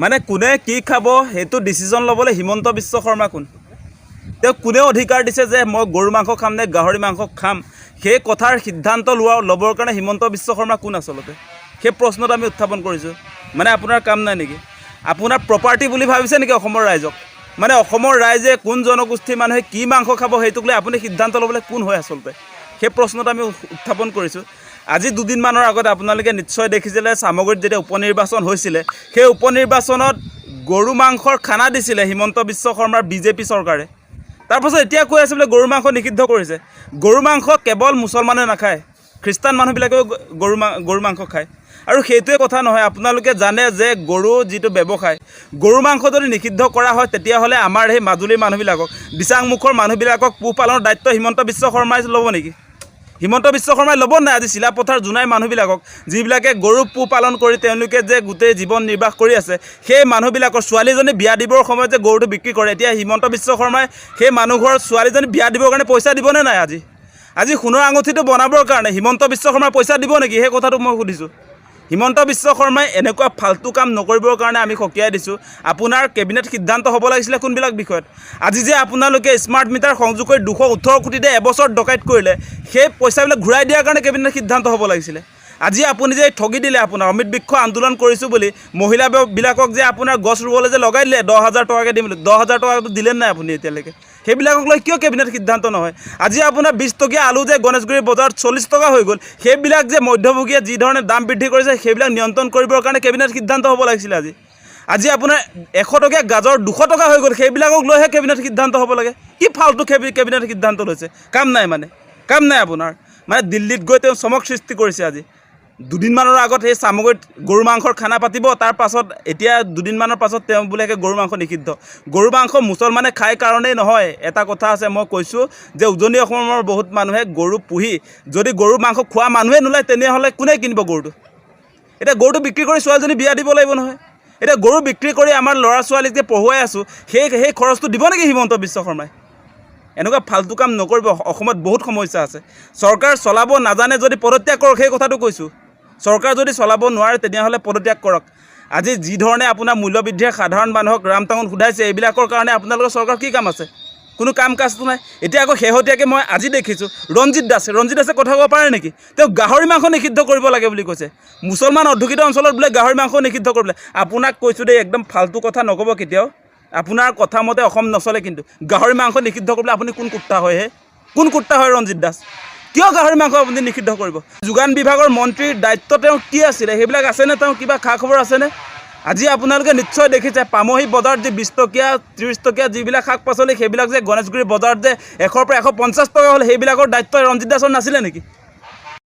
মানে কোনে কি খাব সেইটো ডিচিজন ল'বলৈ হিমন্ত বিশ্ব শৰ্মা কোন? তেওঁ কোনেও অধিকাৰ দিছে যে মই গৰু মাংস খাম নে গাহৰি মাংস খাম? সেই কথাৰ সিদ্ধান্ত লোৱা ল'বৰ কাৰণে হিমন্ত বিশ্ব শৰ্মা কোন আচলতে? সেই প্ৰশ্নটো আমি উত্থাপন কৰিছোঁ। মানে আপোনাৰ কাম নাই নেকি? আপোনাৰ প্ৰপাৰ্টি বুলি ভাবিছে নেকি অসমৰ ৰাইজক? মানে অসমৰ ৰাইজে কোন জনগোষ্ঠীৰ মানুহে কি মাংস খাব সেইটোক লৈ আপুনি সিদ্ধান্ত ল'বলৈ কোন হয় আচলতে? সেই প্ৰশ্নটো আমি উত্থাপন কৰিছোঁ। আজি দুদিনমানৰ আগত আপোনালোকে নিশ্চয় দেখিছিলে, চামগুৰিত যেতিয়া উপ নিৰ্বাচন হৈছিলে, সেই উপ নিৰ্বাচনত গৰু মাংসৰ খানা দিছিলে হিমন্ত বিশ্ব শৰ্মাৰ বিজেপি চৰকাৰে। তাৰপাছত এতিয়া কৈ আছে বোলে, গৰু মাংস নিষিদ্ধ কৰিছে। গৰু মাংস কেৱল মুছলমানে নাখায়, খ্ৰীষ্টান মানুহবিলাকেও গৰু মা গৰু মাংস খায়। আৰু সেইটোৱে কথা নহয়, আপোনালোকে জানে যে গৰু যিটো ব্যৱসায়, গৰু মাংস যদি নিষিদ্ধ কৰা হয়, তেতিয়াহ'লে আমাৰ সেই মাজুলীৰ মানুহবিলাকক, দিচাংমুখৰ মানুহবিলাকক পোহপালনৰ দায়িত্ব হিমন্ত বিশ্ব শৰ্মাই ল'ব নেকি? হিমন্ত বিশ্ব শৰ্মাই ল'ব নাই আজি চিলাপথাৰ জোনাই মানুহবিলাকক, যিবিলাকে গৰু পোহপালন কৰি তেওঁলোকে যে গোটেই জীৱন নিৰ্বাহ কৰি আছে, সেই মানুহবিলাকৰ ছোৱালীজনী বিয়া দিবৰ সময়ত যে গৰুটো বিক্ৰী কৰে, এতিয়া হিমন্ত বিশ্ব শৰ্মাই সেই মানুহঘৰৰ ছোৱালীজনী বিয়া দিবৰ কাৰণে পইচা দিবনে নাই আজি? আজি সোণৰ আঙুঠিটো বনাবৰ কাৰণে হিমন্ত বিশ্ব শৰ্মাই পইচা দিব নেকি? সেই কথাটো মই সুধিছোঁ। হিমন্ত বিশ্ব শৰ্মাই এনেকুৱা ফাল্টু কাম নকৰিবৰ কাৰণে আমি সকীয়াই দিছোঁ। আপোনাৰ কেবিনেট সিদ্ধান্ত হ'ব লাগিছিলে কোনবিলাক বিষয়ত? আজি যে আপোনালোকে স্মাৰ্ট মিটাৰ সংযোগ কৰি দুশ ওঠৰ কোটিতে এবছৰ ডকাইত কৰিলে, সেই পইচাবিলাক ঘূৰাই দিয়াৰ কাৰণে কেবিনেট সিদ্ধান্ত হ'ব লাগিছিলে। আজি আপুনি যে ঠগি দিলে আপোনাৰ, অমিত বৃক্ষ আন্দোলন কৰিছোঁ বুলি মহিলাবিলাকক যে আপোনাৰ গছ ৰুবলৈ যে লগাই দিলে, দহ হাজাৰ টকাকৈ দিম দহ হাজাৰ টকাটো দিলে নাই আপুনি এতিয়ালৈকে? সেইবিলাকক লৈ কিয় কেবিনেট সিদ্ধান্ত নহয়? আজি আপোনাৰ বিছ টকীয়া আলু যে গণেশগুৰি বজাৰত চল্লিছ টকা হৈ গ'ল, সেইবিলাক যে মধ্যভোগীয়ে যি ধৰণে দাম বৃদ্ধি কৰিছে, সেইবিলাক নিয়ন্ত্ৰণ কৰিবৰ কাৰণে কেবিনেট সিদ্ধান্ত হ'ব লাগিছিলে আজি। আজি আপোনাৰ এশ টকীয়া গাজৰ দুশ টকা হৈ গ'ল, সেইবিলাকক লৈহে কেবিনেট সিদ্ধান্ত হ'ব লাগে। কি ফাল্টু কেবি কেবিনেট সিদ্ধান্ত লৈছে? কাম নাই মানে। কাম নাই আপোনাৰ। মানে দিল্লীত গৈ তেওঁ চমক সৃষ্টি কৰিছে আজি। দুদিনমানৰ আগত সেই চামগুৰিত গৰু মাংসৰ খানা পাতিব, তাৰ পাছত এতিয়া দুদিনমানৰ পাছত তেওঁ বোলে গৰু মাংস নিষিদ্ধ। গৰু মাংস মুছলমানে খাই কাৰণেই নহয়, এটা কথা আছে মই কৈছোঁ যে উজনি অসমৰ বহুত মানুহে গৰু পুহি, যদি গৰু মাংস খোৱা মানুহে নোলায়, তেনেহ'লে কোনে কিনিব গৰুটো? এতিয়া গৰুটো বিক্ৰী কৰি ছোৱালীজনী বিয়া দিব লাগিব নহয়। এতিয়া গৰু বিক্ৰী কৰি আমাৰ ল'ৰা ছোৱালীক যে পঢ়ুৱাই আছোঁ, সেই সেই খৰচটো দিব নেকি হিমন্ত বিশ্ব শৰ্মাই? এনেকুৱা ফাল্টু কাম নকৰিব, অসমত বহুত সমস্যা আছে। চৰকাৰ চলাব নাজানে যদি পদত্যাগ কৰক, সেই কথাটো কৈছোঁ। চৰকাৰ যদি চলাব নোৱাৰে তেনেহ'লে পদত্যাগ কৰক। আজি যি ধৰণে আপোনাৰ মূল্যবৃদ্ধিয়ে সাধাৰণ মানুহক ৰামটাঙন সোধাইছে এইবিলাকৰ কাৰণে আপোনালোকৰ চৰকাৰ কি কাম আছে? কোনো কাম কাজটো নাই। এতিয়া আকৌ শেহতীয়াকৈ মই আজি দেখিছোঁ, ৰঞ্জিত দাস, ৰঞ্জিত দাসে কথা ক'ব পাৰে নেকি? তেওঁ গাহৰি মাংস নিষিদ্ধ কৰিব লাগে বুলি কৈছে। মুছলমান অধ্যুষিত অঞ্চলত বোলে গাহৰি মাংস নিষিদ্ধ কৰিবলৈ আপোনাক কৈছোঁ দেই, একদম ফাল্টু কথা নক'ব কেতিয়াও। আপোনাৰ কথা মতে অসম নচলে কিন্তু। গাহৰি মাংস নিষিদ্ধ কৰিবলৈ আপুনি কোন কুত্তা হয় হে? কোন কুত্তা হয় ৰঞ্জিত দাস? কিয় গাহৰি মাংস আপুনি নিষিদ্ধ কৰিব? যোগান বিভাগৰ মন্ত্ৰীৰ দায়িত্ব তেওঁ কি আছিলে? সেইবিলাক আছেনে? তেওঁ কিবা খা খবৰ আছেনে? আজি আপোনালোকে নিশ্চয় দেখিছে, পামহি বজাৰত যে বিছ টকীয়া ত্ৰিছ টকীয়া যিবিলাক শাক পাচলি সেইবিলাক যে গণেশগুৰি বজাৰত যে এশৰ পৰা এশ পঞ্চাছ টকা হ'ল, সেইবিলাকৰ দায়িত্ব ৰঞ্জিত দাসৰ নাছিলে নেকি?